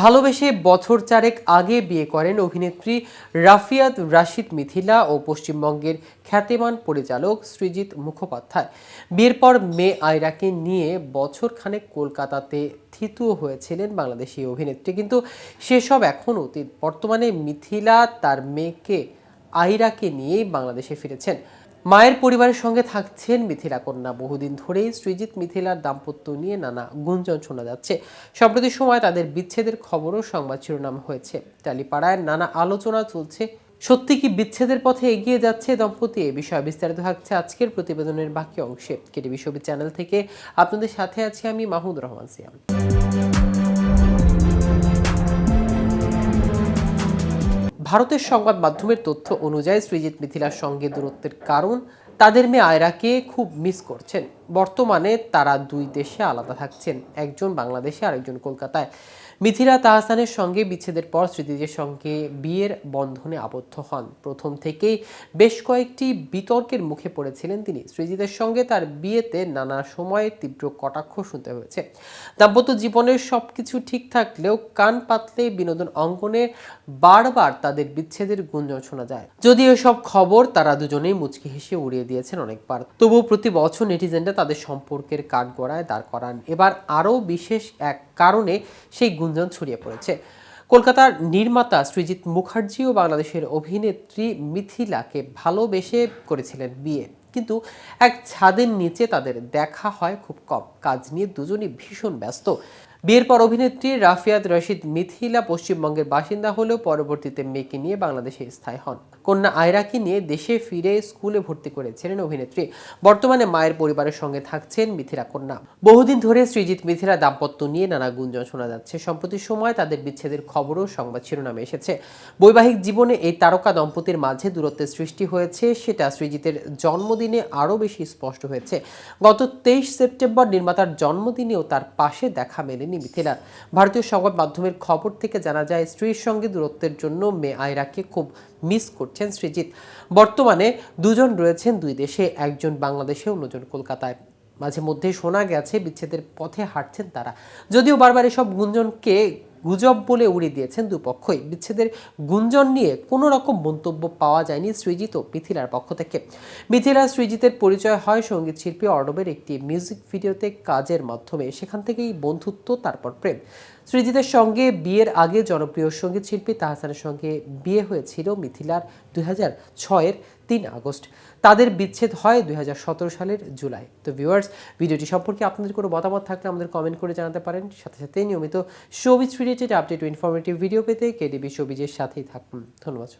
ভালোবেসে বছর চারেক আগে বিয়ে করেন অভিনেত্রী রাফিয়াত রাশিদ মিথিলা ও পশ্চিমবঙ্গের খ্যাতিমান পরিচালক সৃজিত মুখোপাধ্যায়। বিয়ের পর মেয়ে আয়রাকে নিয়ে বছর খানেক কলকাতাতে থিতু হয়েছিলেন বাংলাদেশি অভিনেত্রী। কিন্তু সেসব এখন অতীত। বর্তমানে মিথিলা তার মেয়েকে আইরাকে নিয়েই বাংলাদেশে ফিরেছেন। মায়ের পরিবারের সঙ্গে থাকছেন মিথিলা কন্যা। বহুদিন ধরেই সৃজিত মিথিলার দাম্পত্য নিয়ে নানা গুঞ্জন শোনা যাচ্ছে। সম্প্রতি সময় তাদের বিচ্ছেদের খবরও সংবাদ শিরোনাম হয়েছে। টালিপাড়ায় নানা আলোচনা চলছে। সত্যি কি বিচ্ছেদের পথে এগিয়ে যাচ্ছে দম্পতি? এ বিষয়ে বিস্তারিত থাকছে আজকের প্রতিবেদনের বাকি অংশে। কেটি বিশ্ববিদ চ্যানেল থেকে আপনাদের সাথে আছি আমি মাহমুদ রহমান সিয়াম। ভারতের সংবাদ মাধ্যমের তথ্য অনুযায়ী সৃজিত মিথিলার সঙ্গে দূরত্বের কারণ, তাদের মেয়ে আয়রাকে খুব মিস করছেন। বর্তমানে তারা দুই দেশে আলাদা থাকছেন, একজন বাংলাদেশে আরেকজন কলকাতায়। মিথিলা তাহসানের সঙ্গে বিচ্ছেদের পর স্মৃতিজের সঙ্গে বিয়ের বন্ধনে আবদ্ধ হন। প্রথম থেকেই বেশ কয়েকটি বিতর্কের মুখে পড়েছিলেন তিনি। সৃজিতের সঙ্গে তার বিয়েতে নানা সময়ে তীব্র কটাক্ষ শুনতে হয়েছে। দাম্পত্য জীবনের সবকিছু ঠিক থাকলেও কান পাতলে বিনোদন অঙ্গনে বারবার তাদের বিচ্ছেদের গুঞ্জন শোনা যায়। যদিও এসব খবর তারা দুজনেই মুচকি হেসে উড়িয়ে দিয়েছেন অনেকবার। তবুও প্রতি বছর নেটিজেনরা তাদের সম্পর্কের কাঠগড়ায় দাঁড় করান। এবার আরও বিশেষ এক কারণে সেই গুঞ্জন ছড়িয়ে পড়েছে। কলকাতার নির্মাতা সৃজিত মুখার্জি ও বাংলাদেশের অভিনেত্রী মিথিলাকে ভালোবেসে করেছিলেন বিয়ে। কিন্তু এক ছাদের নিচে তাদের দেখা হয় খুব কম। কাজ নিয়ে দুজনই ভীষণ ব্যস্ত। বিয়ের পর অভিনেত্রী রাফিয়াত রশিদ মিথিলা পশ্চিমবঙ্গের বাসিন্দা হলেও পরবর্তীতে মেয়েকে নিয়ে বাংলাদেশে স্থায়ী হন। কন্যা আয়রাকে নিয়ে দেশে ফিরে স্কুলে ভর্তি করেছিলেন অভিনেত্রী। বর্তমানে মায়ের পরিবারের সঙ্গে থাকছেন মিথিলা কন্যা। বহুদিন ধরে সৃজিত মিথিলা দাম্পত্য নিয়ে নানা গুঞ্জন শোনা যাচ্ছে। সম্প্রতি সময় তাদের বিচ্ছেদের খবরও সংবাদ শিরোনামে এসেছে। বৈবাহিক জীবনে এই তারকা দম্পতির মাঝে দূরত্বের সৃষ্টি হয়েছে, সেটা সৃজিতের জন্মদিনে আরও বেশি স্পষ্ট হয়েছে। গত তেইশ সেপ্টেম্বর নির্মাতার জন্মদিনেও তার পাশে দেখা মেলেনি মিথিলার ভারতীয় সংবাদ মাধ্যমের খবর থেকে জানা যায়, স্ত্রীর সঙ্গে দূরত্বের জন্য মেয়ে আয়রাকে খুব মিস করছেন সৃজিত বর্তমানে দুজন রয়েছেন দুই দেশে, একজন বাংলাদেশে, অন্যজন কলকাতায়। মাঝে মধ্যে শোনা গেছে, বিচ্ছেদের পথে হাঁটছেন তারা। যদিও বারবার এসব গুঞ্জনকে গুজব বলে উড়িয়ে দিয়েছেন দুপক্ষই। বিচ্ছেদের গুঞ্জন নিয়ে কোনো রকম মন্তব্য পাওয়া যায়নি সৃজিত ও মিথিলার পক্ষ থেকে। মিথিলা সৃজিতের পরিচয় হয় সংগীত শিল্পী অর্ণবের একটি মিউজিক ভিডিওতে কাজের মাধ্যমে। সেখান থেকেই বন্ধুত্ব, তারপর প্রেম। সৃজিতের সঙ্গে বিয়ের আগে জনপ্রিয় সংগীত শিল্পী তাহসানের সঙ্গে বিয়ে হয়েছিল মিথিলার দুই হাজার ছয়ের তিন আগস্ট। তাদের বিচ্ছেদ হয় দুই হাজার সতেরো সালের জুলাই। তো ভিউয়ার্স ভিডিওটি সম্পর্কে আপনাদের কোনো মতামত থাকলে আমাদের কমেন্ট করে জানাতে পারেন। সাথে সাথে নিয়মিত showbiz related update informative video পেতে কেডিবি শোবিজের সাথেই থাকুন। ধন্যবাদ